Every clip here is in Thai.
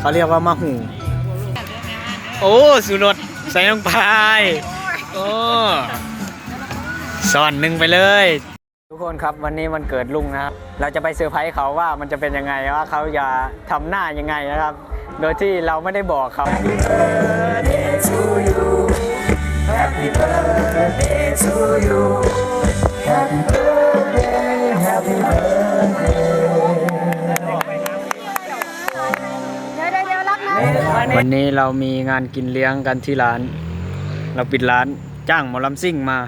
เขาเรียกว่ามะหูโอ้สุรสใส่ลงไปโอ้สอนหนึ่งไปเลย ทุกคนครับวันนี้มันเกิดลุงนะครับ เราจะไปเซอร์ไพรส์เขาว่ามันจะเป็นยังไงว่าเขาจะทำหน้ายังไงนะครับ โดยที่เราไม่ได้บอกเขา เรามีงานกินเลี้ยงกันที่ร้าน เราปิดร้านจ้างหมอลำซิ่งมา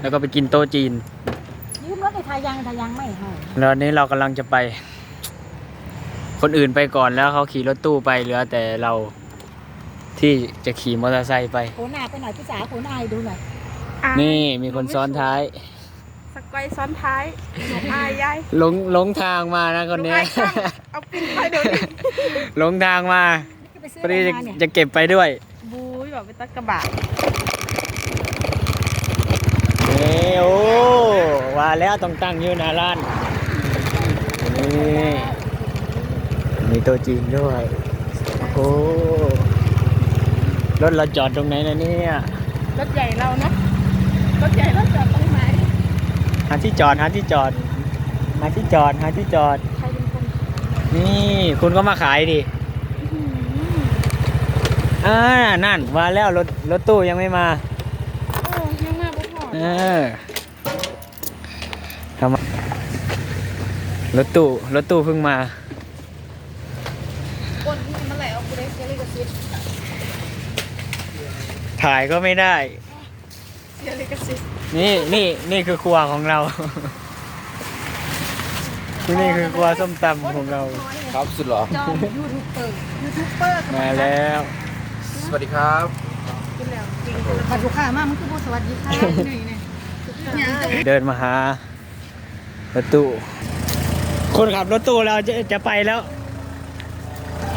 แล้วก็ไปกินโต๊ะจีนยืมรถในทายังทายังไม่ให้แล้ววันนี้เรากำลังจะไป คนอื่นไปก่อนแล้วเขาขี่รถตู้ไปเหลือแต่เราที่จะขี่มอเตอร์ไซค์ไป โขนหน้าไปหน่อยพี่สาวโขนอายดูหน่อยอะนี่มีคนซ้อนท้าย สกอยซ้อนท้ายหนูอายยายหลงหลงทางมานะคนนี้หอายข้างเอาปินไปเดี๋ยวนี้ หลงทางมานี่ก็ไป ซื้อพอดีอะไรจะมาเนี่ยจะเก็บไปด้วยบูยแบบเป็นตะกระบะนี่โอ้ว่าแล้วต้องตั้งอยู่หน้าร้านนี่มีโตัวจีนด้วยโอ้รถเราจอดตรงไหนนะเนี่ยรถใหญ่เราเนาะรถใหญ่รถจอดตรงไหนหาที่จอดหาที่จอดหาที่จอดหาที่จอด ใครเป็นคนนี่คุณก็มาขายดิ อ่านั่นมาแล้วรถรถตู้ยังไม่มาโอ้ยังมาบ่พอเออทำไมรถตู้รถตู้เพิ่งมาคนที่มาไหลเอากูได้เสียเลยกับซิดถ่ายก็ไม่ได้ เสียลิขสิทธิ์นี่นี่นี่คือครัวของเรา นี่คือครัวส้มตำของเรา ครับสุดเหรอ จอมยูทูบเบอร์ยูทูบเบอร์มาแล้ว สวัสดีครับกินแล้วจริงผัดลูกค้ามากมันคือผู้สวัสดีค่ะนี่นี่เนี่ยเดินมาหารถตู้คนขับรถตู้เราจะจะไปแล้ว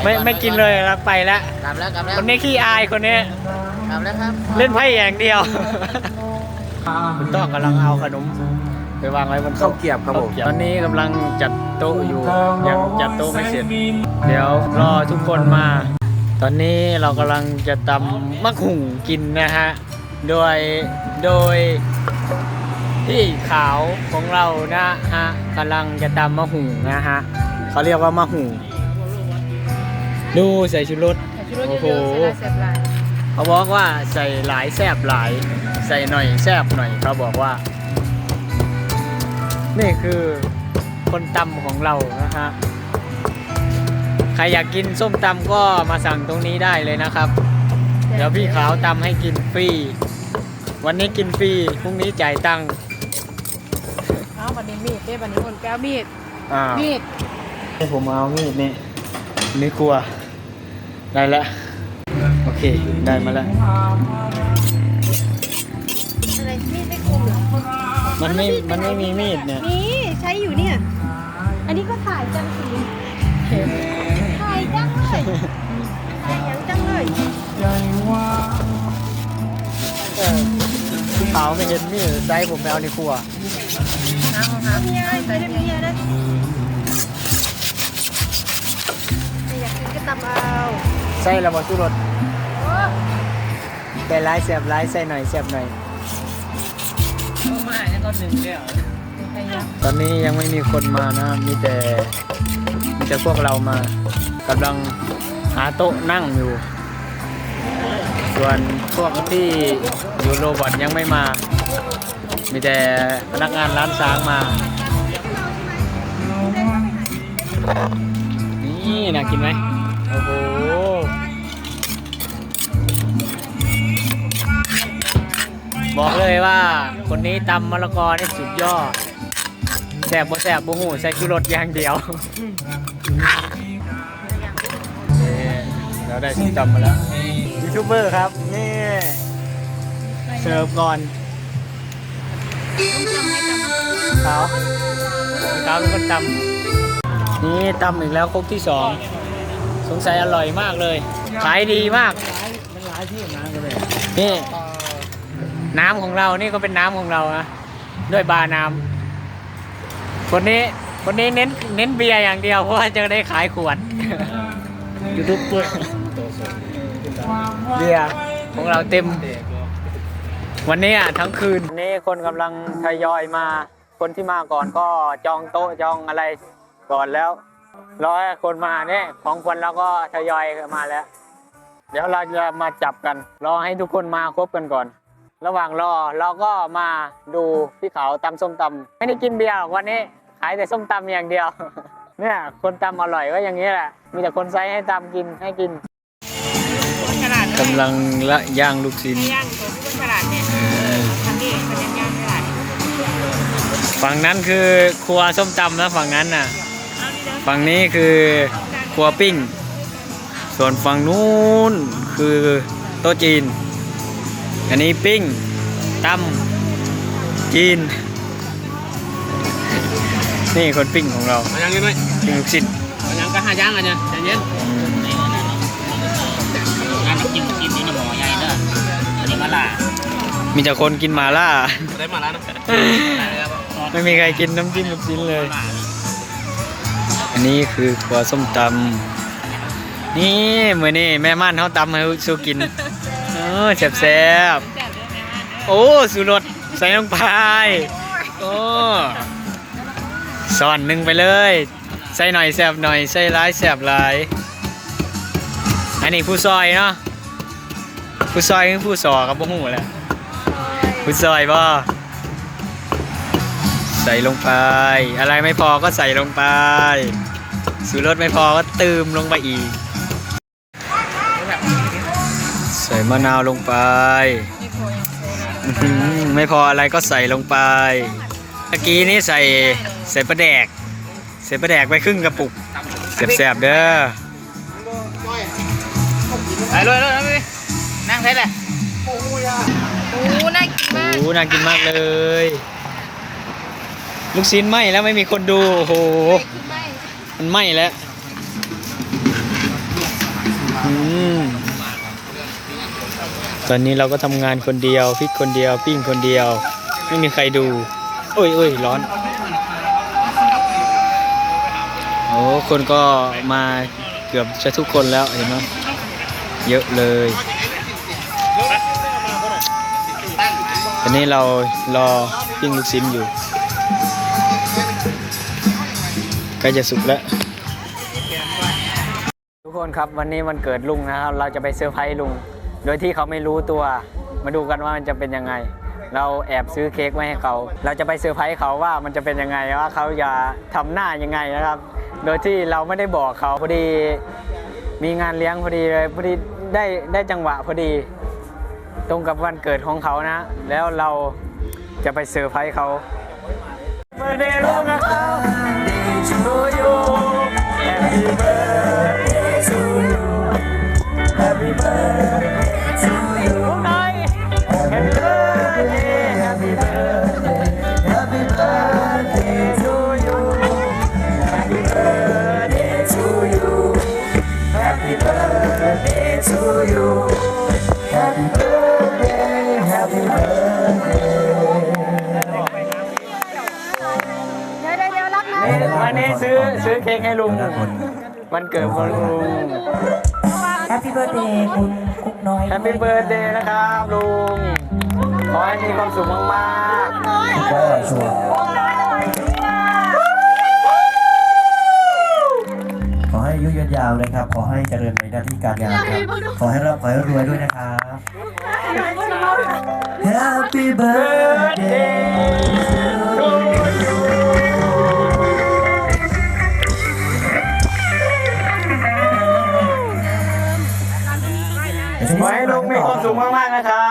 ไม่ไม่กินเลยเราไปแล้วกลับแล้วกลับแล้วคนนี้ขี้อายคนนี้กลับแล้วครับเล่นไพ่อย่างเดียวคุณต้องกำลังเอาขนมไปวางไว้บนข้าโต๊ะวเกรียบครับผมตอนนี้กำลังจัดโต๊ะอยู่ยังจัดโต๊ะไม่เสร็จ เดี๋ยวรอทุกคนมา ตอนนี้เรากำลังจะตำมะขุ่งกินนะฮะ โดย โดยพี่ขาวของเรานะฮะกำลังจะตำมะหุงนะฮะเขาเรียกว่ามะหุงดูใส่ชุดรสโอ้โหเสียบลายเขาบอกว่าใส่หลายแซบหลาย ใส่หน่อยแซบหน่อยเขาบอกว่า นี่คือคนตำของเรานะฮะ ใครอยากกินส้มตำก็มาสั่งตรงนี้ได้เลยนะครับ เดี๋ยวพี่ขาวตำให้กินฟรี วันนี้กินฟรี พรุ่งนี้จ่ายตังค์เอาบันนี้มีดเด้บันนี้คนแก้วมีด อ่ามีดให้ผมเอามีดนี่ไม่กลัว ได้แล้ว โอเค ได้มาแล้ว อะไรมีดไม่คมเหรอมันไม่ มันไม่มีมีดเนี่ย นี่ใช้อยู่เนี่ย อันนี้ก็ถ่ายจังสีถ่ายจัง เลยถ่ายยังจังเลยเออพี่ขาวไม่เห็นมีดไซส์ผมไปเอาในครัวเมียไม่ได้เมียนะไม่อยากกินก็ตำเอาใส่ระเบิดสุรสโอ้แต่ร้ายเสียบร้ายใส่หน่อยเสียบหน่อย ตอนนี้ยังไม่มีคนมานะ มีแต่มีแต่พวกเรามา กำลังหาโต๊ะนั่งอยู่ ส่วนพวกที่อยู่โรบอทยังไม่มา มีแต่พนักงานร้านช้างมา นี่น่ากินไหมโอ้โหบอกเลยว่าคนนี้ตำมะละกอนี่สุดยอดแสบบ่แสบบ่หูใส่ชูรสอย่างเดียว เราได้ส้มตำมาแล้วยูทูบเบอร์ครับ นี่เสิร์ฟก่อนเขาเขาเป็นคนตำนี่ตำอีกแล้วครกที่สองสงสัยอร่อยมากเลย ขายดีมากนี่น้ำของเรานี่ก็เป็นน้ำของเรานะด้วยบาร์น้ำคนนี้คนนี้เน้นเน้นเบียร์อย่างเดียวเพราะว่าจะได้ขายขวดยูทูบเบอร์ เบียร์ของเราเต็ม วันนี้อะทั้งคืนนนี้คนกำลังทยอยมา คนที่มาก่อนก็จองโต๊ะจองอะไรก่อนแล้วรอให้คนมาเนี่ยของคนเราก็ทยอยมาแล้ว เดี๋ยวเราจะมาจับกัน รอให้ทุกคนมาครบกันก่อน ระหว่างรอเราก็มาดูพี่เขาตำส้มตำไม่ได้กินเบียร์หรอกวันนี้ขายแต่ส้มตำอย่างเดียว เนี่ยคนตำอร่อยก็อย่างนี้แหละ มีแต่คนไซส์ให้ตำกินให้กิน ลังละย่างลูกชิ้นย่างตัวที่ขนาดเนี่ยทำนี่เป็นย่างขนาดฝั่งนั้นคือครัวส้มตำนะฝั่งนั้นน่ะ ฝั่งนี้คือครัวปิ้ง ส่วนฝั่งนู้นคือโต๊ะจีน อันนี้ปิ้งตำจีน นี่คนปิ้งของเรามายังไงไหมปิ้งลูกชิ้นมายังก็ห้าย่างอะเนี่ยใจเย็นอืมงานกิน มาล่ามีแต่คนกินหมาล่า ได้มาแล้วนะไม่มีใครกินน้ำจิ้มลูกชิ้นเลย อันนี้คือครัวส้มตำนี่มือนี่แม่ม่านเขาตำให้สู้กิน เออแซ่บแซ่บๆโอ้สุรสใส่ลงไปโอ้สอนหนึ่งไปเลย ใส่หน่อยแซ่บหน่อย ใส่ร้ายแซ่บหลาย อันนี้ผู้ซอยเนาะ ผู้ซอยคือผู้สอกับพวกหูแหละผู้ซอยบ่ใส่ลงไป อะไรไม่พอก็ใส่ลงไปสูรสไม่พอก็เติมลงไปอีก ใส่มะนาวลงไปอื้อหือไม่พออะไรก็ใส่ลงไปเมื่อกี้นี้ใส่ใส่ปลาแดก ใส่ปลาแดกไปครึ่งกระปุกแสบๆเด้อไปเลยเลยเลย นั่งใช่เลยโอ้น่ากินมากโอ้น่ากินมากเลย ลูกชิ้นไหมแล้วไม่มีคนดู โอ้โห มันไหม้แล้วอืมตอนนี้เราก็ทำงานคนเดียวพลิกคนเดียวปิ้งคนเดียว ไม่มีใครดูโอ้ยโอ้ยร้อนโอ้คนก็มาเกือบจะทุกคนแล้วเห็นไหมเยอะเลย ตอนนี้เรารอปิ้งลูกชิ้นอยู่ใกล้จะสุกแล้ว ทุกคนครับวันนี้วันเกิดลุงนะครับ เราจะไปเซอร์ไพรส์ลุง โดยที่เขาไม่รู้ตัว มาดูกันว่ามันจะเป็นยังไง เราแอบซื้อเค้กไว้ให้เขา เราจะไปเซอร์ไพรส์เขาว่ามันจะเป็นยังไงว่าเขาจะทำหน้ายังไงนะครับ โดยที่เราไม่ได้บอกเขาพอดีมีงานเลี้ยงพอดีเลยพอดีได้ได้จังหวะพอดี ตรงกับวันเกิดของเขานะ แล้วเราจะไปเซอร์ไพรส์เขาเบอร์เดย์ลูกนะ Happy birthday to you Happy birthday to you วันนี้ซื้อซื้อเค้กให้ลุงวันเกิดของลุงแฮปปี้เบิร์ดเดย์คุณคุกน้อย แฮปปี้เบิร์ดเดย์นะครับลุง ขอให้มีความสุขมากก็ชัวร์ขอให้อายุยืนยาวนะครับ ขอให้เจริญในหน้าที่การงานครับ ขอให้ร่ำขอให้รวยด้วยนะครับ Happy birthday to you ไว้ลุงมีความสุขมากๆนะครับ